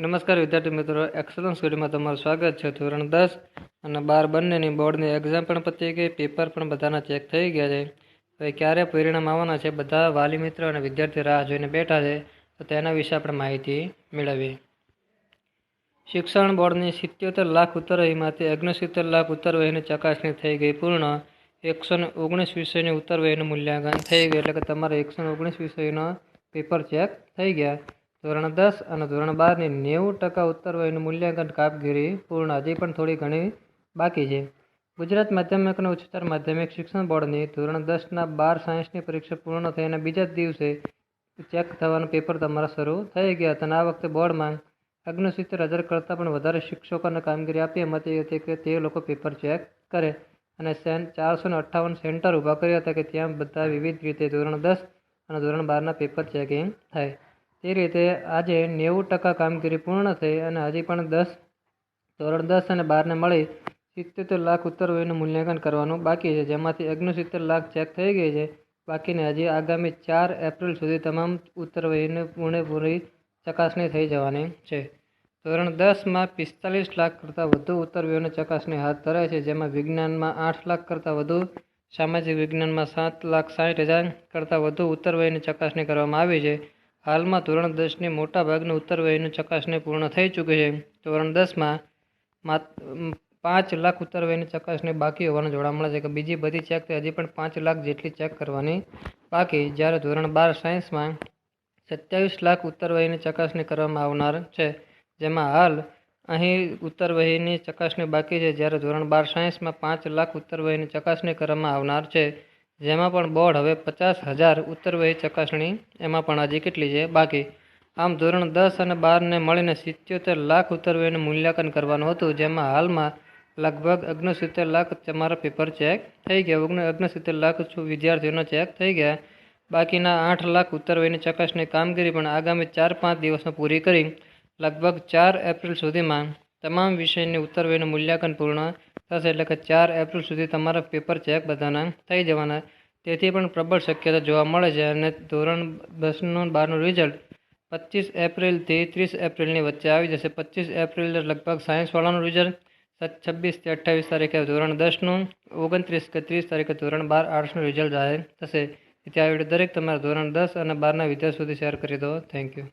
નમસ્કાર વિદ્યાર્થી મિત્રો એક્સલન્સ સ્કૂલમાં તમારું સ્વાગત છે. ધોરણ દસ અને બાર બંનેની બોર્ડની એક્ઝામ પણ પતી ગઈ. પેપર પણ બધાના ચેક થઈ ગયા છે. હવે ક્યારે પરિણામ આવવાના છે? બધા વાલી મિત્રો અને વિદ્યાર્થી રાહ જોઈને બેઠા છે. તો તેના વિશે આપણે માહિતી મેળવીએ. શિક્ષણ બોર્ડની સિત્યોતેર લાખ ઉત્તરવહીમાંથી ઓગણસિત્તેર લાખ ઉત્તરવહીની ચકાસણી થઈ ગઈ. પૂર્ણ એકસો ઓગણીસ વિષયની ઉત્તરવહીનું મૂલ્યાંકન થઈ ગયું. એટલે કે તમારે એકસો ઓગણીસ વિષયના પેપર ચેક થઈ ગયા. ધોરણ દસ અને ધોરણ બારની નેવું ટકા ઉત્તર વયનું મૂલ્યાંકન કામગીરી પૂર્ણ હજી પણ થોડી ઘણી બાકી છે. ગુજરાત માધ્યમિક અને ઉચ્ચતર માધ્યમિક શિક્ષણ બોર્ડની ધોરણ દસના બાર સાયન્સની પરીક્ષા પૂર્ણ થયાના બીજા જ દિવસે ચેક થવાનું પેપર તમારા શરૂ થઈ ગયા હતા અને આ વખતે બોર્ડમાં ઓગણસિત્તેર હજાર કરતાં પણ વધારે શિક્ષકોને કામગીરી આપી એમાંથી હતી કે તે લોકો પેપર ચેક કરે. અને સેન ચારસો ને અઠ્ઠાવન સેન્ટર ઊભા કર્યા હતા કે ત્યાં બધા વિવિધ રીતે ધોરણ દસ અને ધોરણ બારના પેપર ચેકિંગ થાય. તે રીતે આજે નેવું ટકા કામગીરી પૂર્ણ થઈ અને હજી પણ દસ, ધોરણ દસ અને બારને મળી સિત્તેર લાખ ઉત્તરવયનું મૂલ્યાંકન કરવાનું બાકી છે. જેમાંથી ઓગણસિત્તેર લાખ ચેક થઈ ગઈ છે. બાકીને હજી આગામી ચાર એપ્રિલ સુધી તમામ ઉત્તરવયની પૂર્ણપૂરી ચકાસણી થઈ જવાની છે. ધોરણ દસમાં પિસ્તાલીસ લાખ કરતાં વધુ ઉત્તરવયની ચકાસણી હાથ ધરાય છે. જેમાં વિજ્ઞાનમાં આઠ લાખ કરતાં વધુ, સામાજિક વિજ્ઞાનમાં સાત લાખ સાઠ હજાર કરતાં વધુ ઉત્તરવયની ચકાસણી કરવામાં આવી છે. હાલમાં ધોરણ દસની મોટાભાગની ઉત્તરવયની ચકાસણી પૂર્ણ થઈ ચૂકી છે. ધોરણ દસમાં માત પાંચ લાખ ઉત્તરવયની ચકાસણી બાકી હોવાનું જોવા મળે છે કે બીજી બધી ચેક હજી પણ પાંચ લાખ જેટલી ચેક કરવાની બાકી જ્યારે ધોરણ બાર સાયન્સમાં સત્યાવીસ લાખ ઉત્તરવયની ચકાસણી કરવામાં આવનાર છે. જેમાં હાલ અહીં ઉત્તરવહીની ચકાસણી બાકી છે, જ્યારે ધોરણ બાર સાયન્સમાં પાંચ લાખ ઉત્તરવહીની ચકાસણી કરવામાં આવનાર છે. જેમાં પણ બોર્ડ હવે પચાસ હજાર ઉત્તરવહી ચકાસણી, એમાં પણ હજી કેટલી છે? બાકી, આમ ધોરણ દસ અને બારને મળીને સિત્યોતેર લાખ ઉત્તરવહીનું મૂલ્યાંકન કરવાનું હતું, જેમાં હાલમાં લગભગ ઓગણસિત્તેર લાખ તમારા પેપર ચેક થઈ ગયા, ઓગણ ઓગણસિત્તેર લાખ વિદ્યાર્થીઓનો ચેક થઈ ગયા. બાકીના આઠ લાખ ઉત્તરવહીની ચકાસણી કામગીરી પણ આગામી ચાર પાંચ દિવસમાં પૂરી કરી, લગભગ ચાર એપ્રિલ સુધીમાં તમામ વિષયની ઉત્તરવહીનું મૂલ્યાંકન પૂર્ણ થશે એટલે કે ચાર એપ્રિલ સુધી તમારા પેપર ચેક બધાના થઈ જવાના. તેથી પણ પ્રબળ શક્યતા જોવા મળે છે અને ધોરણ દસનું બારનું રિઝલ્ટ પચીસ એપ્રિલથી ત્રીસ એપ્રિલની વચ્ચે આવી જશે. પચીસ એપ્રિલ લગભગ સાયન્સવાળાનું રિઝલ્ટ છવ્વીસથી અઠ્ઠાવીસ તારીખે ધોરણ દસનું, ઓગણત્રીસ કે ત્રીસ તારીખે ધોરણ બાર આર્ટ્સનું રિઝલ્ટ જાહેર થશે. તેથી આ વીડિયો દરેક તમારા ધોરણ દસ અને બારના વિદ્યાર્થી સુધી શેર કરી દો. Thank you